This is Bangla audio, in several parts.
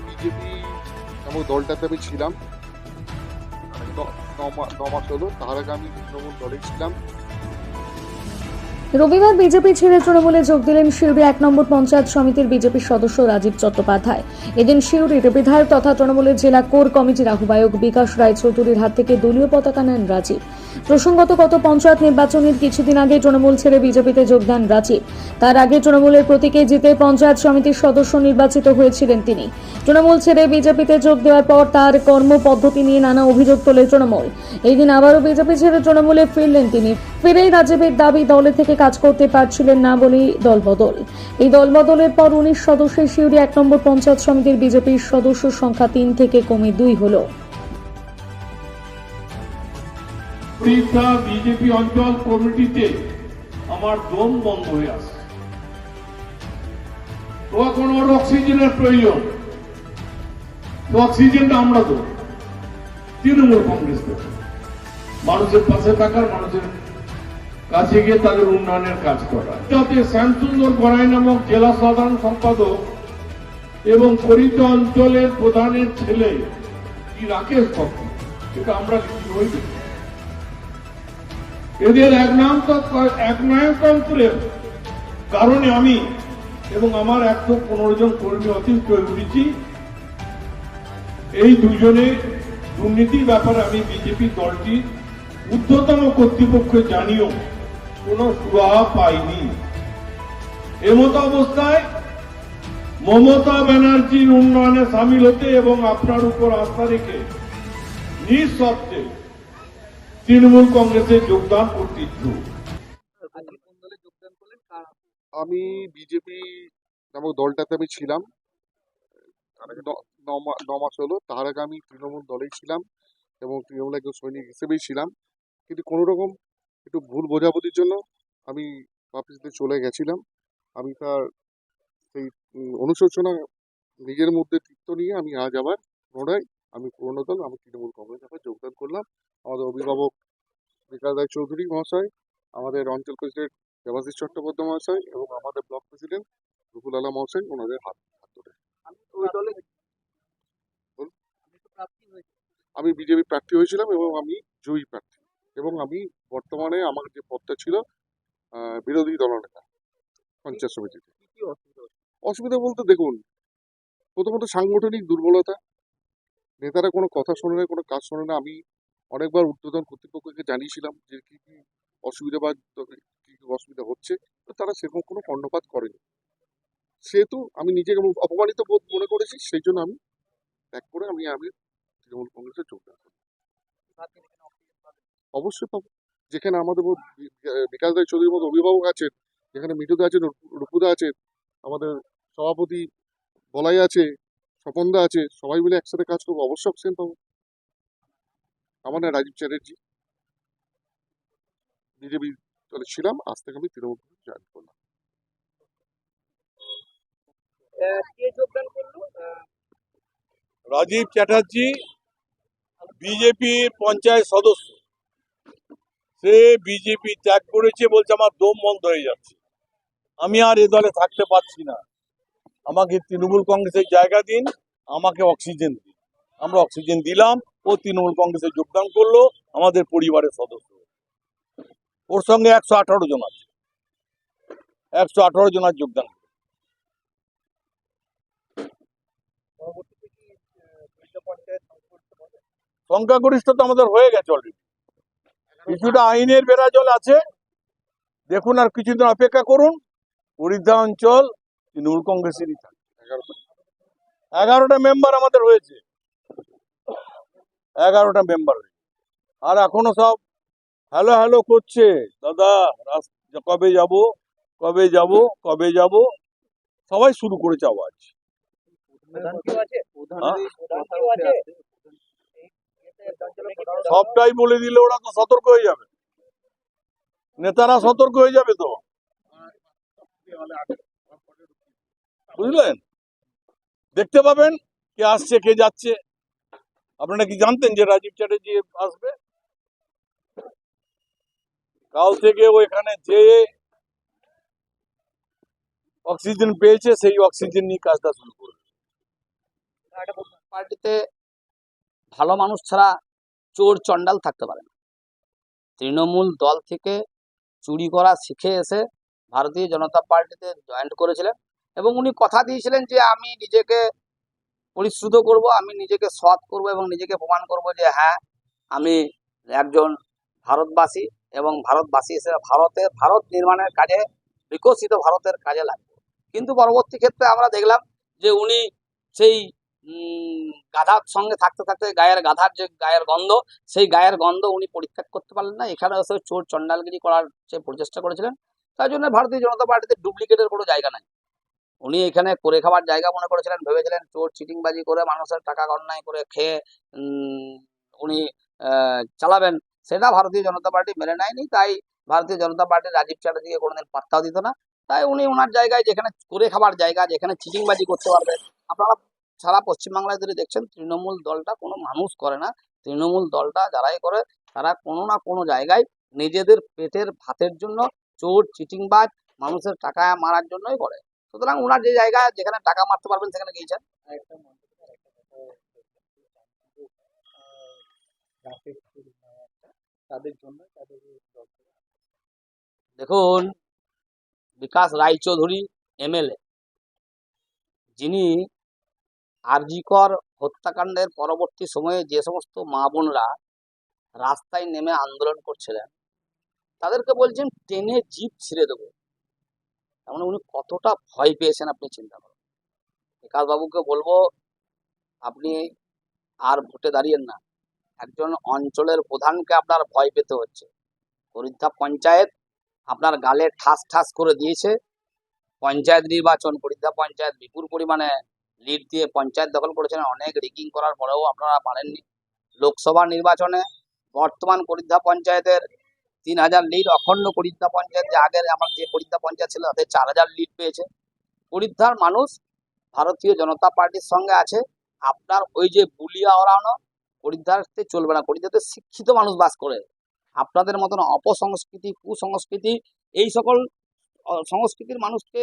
বিজেপি নামক দলটাতে আমি ছিলাম। ন- ন মা- ন মাস হলো, তার আগে আমি তৃণমূল দলে ছিলাম। রবিবার বিজেপি ছেড়ে তৃণমূলে যোগ দিলেন শিউরি এক নম্বর পঞ্চায়েত সমিতির বিজেপির সদস্য রাজীব চট্টোপাধ্যায়। এদিন শিউরির বিধায়ক তথা তৃণমূলের জেলা কোর কমিটির আহ্বায়ক বিকাশ রায়চৌধুরীর হাত থেকে দলীয় পতাকা নেন রাজীব। প্রসঙ্গত, গত পঞ্চায়েত নির্বাচনের কিছুদিন আগে তৃণমূল ছেড়ে বিজেপিতে যোগ দেন রাজীব। তার আগে তৃণমূলের প্রতীকে জিতে পঞ্চায়েত সমিতির সদস্য নির্বাচিত হয়েছিলেন তিনি। তৃণমূল ছেড়ে বিজেপিতে যোগ দেওয়ার পর তার কর্মপদ্ধতি নিয়ে নানা অভিযোগ তোলে তৃণমূল। এই দিন আবারও বিজেপি ছেড়ে তৃণমূলে ফিরলেন তিনি। ফিরেই রাজীবের দাবি, দলে থেকে কাজ করতে পারছিলেন না বলেই দলবদল। এই দলবদলের পর উনিশ সদস্যের শিউরি এক নম্বর পঞ্চায়েত সমিতির বিজেপির সদস্য সংখ্যা তিন থেকে কমে দুই হলো। বিজেপি অঞ্চল কমিটিতে আমার দম বন্ধ হয়ে তো ওর অক্সিজেনের প্রয়োজন। তো অক্সিজেনটা আমরা দেবো। তৃণমূল কংগ্রেস মানুষের পাশে থাকার মানুষের কাছে গিয়ে তাদের উন্নয়নের কাজ করা। যাতে শ্যামসুন্দর গড়াই নামক জেলা সাধারণ সম্পাদক এবং পরিত অঞ্চলের প্রধানের ছেলে কি রাকেশ ভক্ত? এটা আমরা লিখি এদের এক নাম এক নায়কতন্ত্রের কারণে আমি এবং আমার একশো পনেরো জন কর্মী অতিষ্ঠ হয়ে উঠেছি। এই দুজনে দুর্নীতির ব্যাপারে আমি বিজেপি দলটি ঊর্ধ্বতম কর্তৃপক্ষ জানিও কোন সুরাহা পাইনি। এমতো অবস্থায় মমতা ব্যানার্জির উন্নয়নে সামিল হতে এবং আপনার উপর আস্থা রেখে নিঃশব্দে তৃণমূল কংগ্রেসে যোগদান করতে ইচ্ছুক। আমি বিজেপি নামক দলটাতে আমি ছিলাম। ন মাস হলো, তার আগে আমি তৃণমূল দলেই ছিলাম এবং তৃণমূল একজন সৈনিক হিসেবেই ছিলাম। কিন্তু কোনো রকম একটু ভুল বোঝাবুঝির জন্য আমি অফিসে চলে গেছিলাম। আমি তার সেই অনুশোচনা নিজের মধ্যে তৃপ্ত নিয়ে আমি আজ আবার পুনরায় আমি পুরনো দল আমি তৃণমূল কংগ্রেস আবার যোগদান করলাম। আমাদের অভিভাবক বিকাশ রায় চৌধুরী মহাশয় আমাদের অঞ্চল প্রেসিডেন্ট দেবাশিস চট্টোপাধ্যায় মহাশয় এবং আমাদের ব্লক প্রেসিডেন্ট রুকুল আলা মহাশয় ওনাদের হাত হাত ধরে। আমি বিজেপি প্রার্থী হয়েছিলাম এবং আমি জয়ী প্রার্থী। এবং আমি বর্তমানে আমার যে পদটা ছিল বিরোধী দলনেতা পঞ্চায়েত সমিতিতে। অসুবিধা বলতে দেখুন প্রথমত সাংগঠনিক দুর্বলতা নেতারা কোনো কথা শোনে না কোনো কাজ শোনে না। আমি অনেকবার ঊর্ধ্বতন কর্তৃপক্ষকে জানিয়েছিলাম যে কী কী অসুবিধা বা কী কী অসুবিধা হচ্ছে তো তারা সেরকম কোনো কর্ণপাত করেনি। সেহেতু আমি নিজেকে অপমানিত বোধ মনে করেছি সেই জন্য আমি ত্যাগ করে আমি আমি তৃণমূল কংগ্রেসে যোগদান করি। অবশ্যই পাবো। যেখানে আমাদের বিকাশ রায় চৌধুরীর মতো অভিভাবক আছেন যেখানে মিঠুদা আছেন রূপ- রূপুদা আছেন আমাদের সভাপতি বলাই আছে স্বপনদা আছে সবাই মিলে একসাথে কাজ করব অবশ্যই অক্সিজেন পাবো। আমার নাম রাজীব চ্যাটার্জি। বিজেপি দলে ছিলাম আজ থেকে আমি তৃণমূল জয়েন করলাম। রাজীব চ্যাটার্জি বিজেপির পঞ্চায়েত সদস্য। সে বিজেপি ত্যাগ করেছে বলছে আমার দম বন্ধ হয়ে যাচ্ছে। আমি আর এ দলে থাকতে পারছি না। আমাকে তৃণমূল কংগ্রেসের জায়গা দিন, আমাকে অক্সিজেন দিন। আমরা অক্সিজেন দিলাম, ও তৃণমূল কংগ্রেসে যোগদান করল, আমাদের পরিবারের সদস্য। ওর সঙ্গে একশো আঠারো জন আছে। একশো আঠারো জন আর যোগদান। সংখ্যাগরিষ্ঠতা আমাদের হয়ে গেছে অলরেডি কিছুটা আইনের বেড়াজল আছে। দেখুন আর কিছুদিন অপেক্ষা করুন। পরিধা অঞ্চল তৃণমূল কংগ্রেসেরই থাকে। এগারোটা মেম্বার আমাদের হয়েছে। এগারোটা মেম্বার আর এখনও সব হ্যালো হ্যালো করছে। দাদা কবে যাব? কবে যাব? কবে যাব? সবাই শুরু করেছে আওয়াজ? সবটাই বলে দিলে ওরা তো সতর্ক হয়ে যাবে। নেতারা সতর্ক হয়ে যাবে তো। বুঝলেন? দেখতে পাবেন কে আসছে, কে যাচ্ছে। আপনারা কি জানতেন যে রাজীব চ্যাটার্জি আসবে? কাল থেকে ও এখানে যে অক্সিজেন পেয়েছে, সেই অক্সিজেন নিয়ে কাজটা শুরু করবে। পার্টিতে ভালো মানুষ ছাড়া চোর চন্ডাল থাকতে পারে না। তৃণমূল দল থেকে চুরি করা শিখে এসে ভারতীয় জনতা পার্টিতে জয়েন্ট করেছিলেন এবং উনি কথা দিয়েছিলেন যে, আমি নিজেকে পরিশ্রুত করব, আমি নিজেকে সৎ করব এবং নিজেকে প্রমাণ করব যে হ্যাঁ আমি একজন ভারতবাসী এবং ভারতবাসী হিসেবে ভারতের ভারত নির্মাণের কাজে বিকশিত ভারতের কাজে লাগবে। কিন্তু পরবর্তী ক্ষেত্রে আমরা দেখলাম যে, উনি সেই গাধার সঙ্গে থাকতে থাকতে গায়ের গাধার যে গায়ের গন্ধ, সেই গায়ের গন্ধ উনি পরিত্যাগ করতে পারলেন না। এখানে এসে চোর চন্ডালগিরি করার যে প্রচেষ্টা করেছিলেন, তার জন্য ভারতীয় জনতা পার্টিতে ডুপ্লিকেটের কোনো জায়গা নাই। উনি এখানে করে খাবার জায়গা মনে করেছিলেন, ভেবেছিলেন চোর চিটিংবাজি করে মানুষের টাকা অন্যায় করে খেয়ে উনি চালাবেন। সেটা ভারতীয় জনতা পার্টি মেনে নেয়নি, তাই ভারতীয় জনতা পার্টি রাজীব চ্যাটার্জিকে কোনোদিন পাত্তাও দিত না। তাই উনি ওনার জায়গায় যেখানে করে খাবার জায়গা, যেখানে চিটিংবাজি করতে পারবেন আপনারা সারা পশ্চিমবাংলায় যদি দেখছেন, তৃণমূল দলটা কোনো মানুষ করে না। তৃণমূল দলটা যারাই করে, তারা কোনো না কোনো জায়গায় নিজেদের পেটের ভাতের জন্য চোর, চিটিংবাজ, মানুষের টাকা মারার জন্যই করে। সুতরাং ওনার যে জায়গায় যেখানে টাকা মারতে পারবেন, সেখানে গিয়েছেন। দেখুন, বিকাশ রায়চৌধুরী এমএলএ, যিনি আরজিকর হত্যাকাণ্ডের পরবর্তী সময়ে যে সমস্ত মা বোনরা রাস্তায় নেমে আন্দোলন করছিলেন, তাদেরকে বলছেন, টেনে জিপ ছিঁড়ে দেবো। তার মানে উনি কতটা ভয় পেয়েছেন আপনি চিন্তা করুন। বিকাশ বাবুকে বলব, আপনি আর ভোটে দাঁড়িয়েন না। একজন অঞ্চলের প্রধানকে আপনার ভয় পেতে হচ্ছে। হরিদ্ধা পঞ্চায়েত আপনার গালে ঠাস ঠাস করে দিয়েছে। পঞ্চায়েত নির্বাচন হরিদ্ধা পঞ্চায়েত বিপুল পরিমাণে লিড দিয়ে পঞ্চায়েত দখল করেছেন অনেক রিগিং করার পরেও আপনারা পারেননি। লোকসভা নির্বাচনে বর্তমান করিদ্ধা পঞ্চায়েতের তিন হাজার লিড অখণ্ড করিদ্ধা পঞ্চায়েত, যে আগের আমার যে করিদ্ধা পঞ্চায়েত ছিল তাদের চার হাজার লিড পেয়েছে। করিদ্ধার মানুষ ভারতীয় জনতা পার্টির সঙ্গে আছে। আপনার ওই যে বুলিয়া ওড়ানো করিদ্ধারতে চলবে না। করিদ্ধারতে শিক্ষিত মানুষ বাস করে। আপনাদের মতন অপসংস্কৃতি, কুসংস্কৃতি, এই সকল সংস্কৃতির মানুষকে,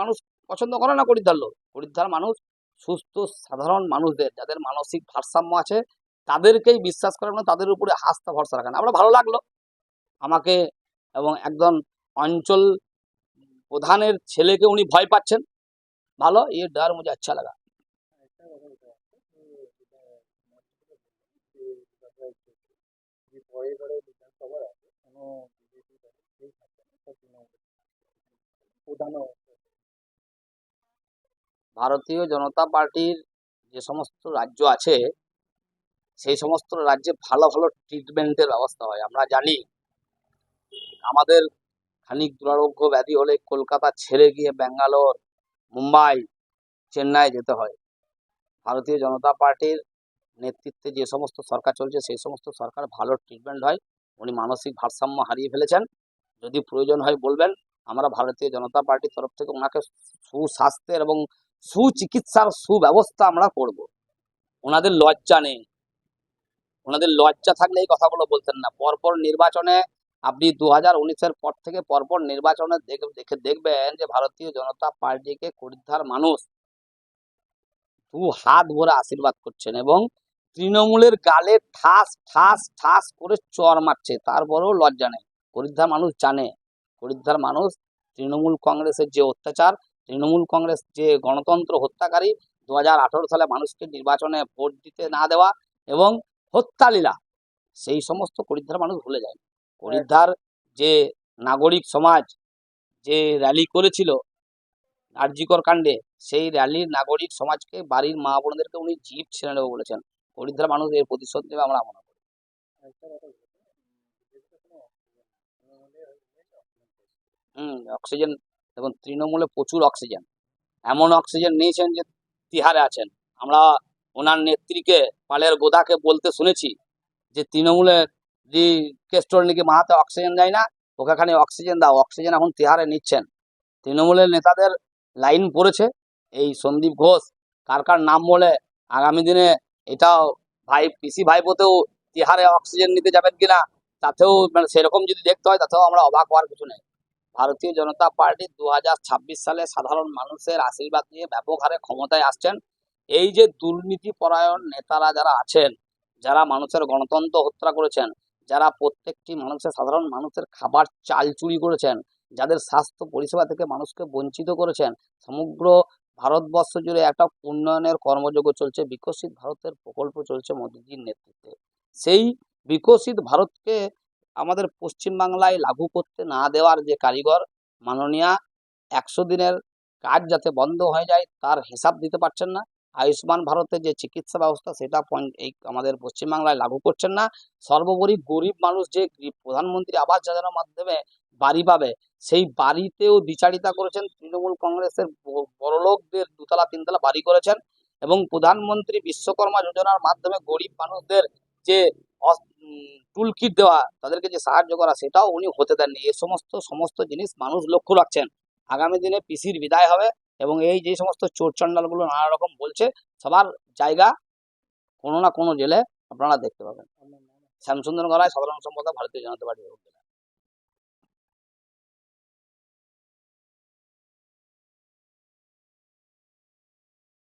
মানুষ পছন্দ করে না করিদ্ধার লোক। করিদ্ধার মানুষ সুস্থ, সাধারণ মানুষদের, যাদের মানসিক ভারসাম্য আছে, তাদেরকেই বিশ্বাস করেন না তাদের উপরে হাসতে ভরসা রাখেন। আমরা ভালো লাগল। আমাকে এবং একজন অঞ্চল প্রধানের ছেলেকে উনি ভয় পাচ্ছেন। ভালো ইয়ে ডার মধ্যে আচ্ছা লাগা। প্রধান ভারতীয় জনতা পার্টির যে সমস্ত রাজ্য আছে, সেই সমস্ত রাজ্যে ভালো ভালো ট্রিটমেন্টের ব্যবস্থা হয়। আমরা জানি আমাদের খানিক দুরারোগ্য ব্যাধি হলে কলকাতা ছেড়ে গিয়ে ব্যাঙ্গালোর, মুম্বাই, চেন্নাই যেতে হয়। ভারতীয় জনতা পার্টির নেতৃত্বে যে সমস্ত সরকার চলছে, সেই সমস্ত সরকার ভালো ট্রিটমেন্ট হয়। উনি মানসিক ভারসাম্য হারিয়ে ফেলেছেন। যদি প্রয়োজন হয় বলবেন, আমরা ভারতীয় জনতা পার্টির তরফ থেকে ওনাকে সুস্বাস্থ্যের এবং সুচিকিৎসার সুব্যবস্থা আমরা করব। ওনাদের লজ্জা নেই। ওনাদের লজ্জা থাকলে এই কথাগুলো বলতেন না। পরপর নির্বাচনে আপনি দু হাজার উনিশের পর থেকে পরপর নির্বাচনে দেখে দেখবেন যে ভারতীয় জনতা পার্টিকে করিদ্ধার মানুষ দু হাত ভরে আশীর্বাদ করছেন এবং তৃণমূলের গালে ঠাস ঠাস ঠাস করে চর মারছে। তারপরেও লজ্জা নেই। করিদ্ধার মানুষ জানে। করিদ্ধার মানুষ তৃণমূল কংগ্রেসের যে অত্যাচার তৃণমূল কংগ্রেস যে গণতন্ত্র হত্যাকারী দু হাজার আঠারো সালে মানুষকে নির্বাচনে ভোট দিতে না দেওয়া এবং হত্যালীলা সেই সমস্ত করিদ্ধার মানুষ ভুলে যায়। করিদ্ধার যে নাগরিক সমাজ যে র্যালি করেছিল আরজিকর কাণ্ডে, সেই র্যালির নাগরিক সমাজকে বাড়ির মা বোনদেরকে উনি জিপ ছেড়ে নেব বলেছেন। করিদ্ধার মানুষ এর প্রতিশোধ নেবে আমরা মনে করি। হুম, অক্সিজেন দেখুন, তৃণমূলে প্রচুর অক্সিজেন। এমন অক্সিজেন নিয়েছেন যে তিহারে আছেন। আমরা ওনার নেত্রীকে, পালের গোদাকে বলতে শুনেছি যে তৃণমূলের যে কেস্টোর নাকি মাহাতে অক্সিজেন দেয় না, ওকে খালি অক্সিজেন দাও। অক্সিজেন এখন তিহারে নিচ্ছেন। তৃণমূলের নেতাদের লাইন পড়েছে। এই সন্দীপ ঘোষ, কার কার নাম বলে আগামী দিনে এটাও ভাই, পিসি ভাইপোতেও তিহারে অক্সিজেন নিতে যাবেন কিনা, তাতেও মানে সেরকম যদি দেখতে হয়, তাতেও আমরা অবাক হওয়ার কিছু নেই। ভারতীয় জনতা পার্টি দু হাজার ছাব্বিশ সালে সাধারণ মানুষের আশীর্বাদ নিয়ে ব্যাপক হারে ক্ষমতায় আসছেন। এই যে দুর্নীতি পরায়ণ নেতারা যারা আছেন, যারা মানুষের গণতন্ত্র হত্যা করেছেন, যারা প্রত্যেকটি মানুষের সাধারণ মানুষের খাবার চাল চুরি করেছেন, যাদের স্বাস্থ্য পরিষেবা থেকে মানুষকে বঞ্চিত করেছেন, সমগ্র ভারতবর্ষ জুড়ে একটা উন্নয়নের কর্মযোগ্য চলছে। বিকশিত ভারতের প্রকল্প চলছে মোদীজির নেতৃত্বে। সেই বিকশিত ভারতকে আমাদের পশ্চিমবাংলায় লাগু করতে না দেওয়ার যে কারিগর মাননীয়া একশো দিনের কাজ যাতে বন্ধ হয়ে যায়, তার হিসাব দিতে পারছেন না। আয়ুষ্মান ভারতের যে চিকিৎসা ব্যবস্থা, সেটা এই আমাদের পশ্চিমবাংলায় লাগু করছেন না। সর্বোপরি গরিব মানুষ যে প্রধানমন্ত্রী আবাস যোজনার মাধ্যমে বাড়ি পাবে, সেই বাড়িতেও দ্বিচারিতা করেছেন তৃণমূল কংগ্রেসের বড়লোকদের দুতলা, তিনতলা বাড়ি করেছেন এবং প্রধানমন্ত্রী বিশ্বকর্মা যোজনার মাধ্যমে গরিব মানুষদের যে টুল কিট দেওয়া, তাদেরকে যে সাহায্য করা, সেটাও উনি হতে দেননি। এ সমস্ত সমস্ত জিনিস মানুষ লক্ষ্য রাখছেন। আগামী দিনে পিসির বিদায় হবে এবং এই যে সমস্ত চোরচণ্ডালগুলো নানা রকম বলছে, সবার জায়গা কোনো না কোনো জেলে আপনারা দেখতে পাবেন। শ্যামসুন্দর গলায় সাধারণ সম্পাদক ভারতীয় জনতা পার্টি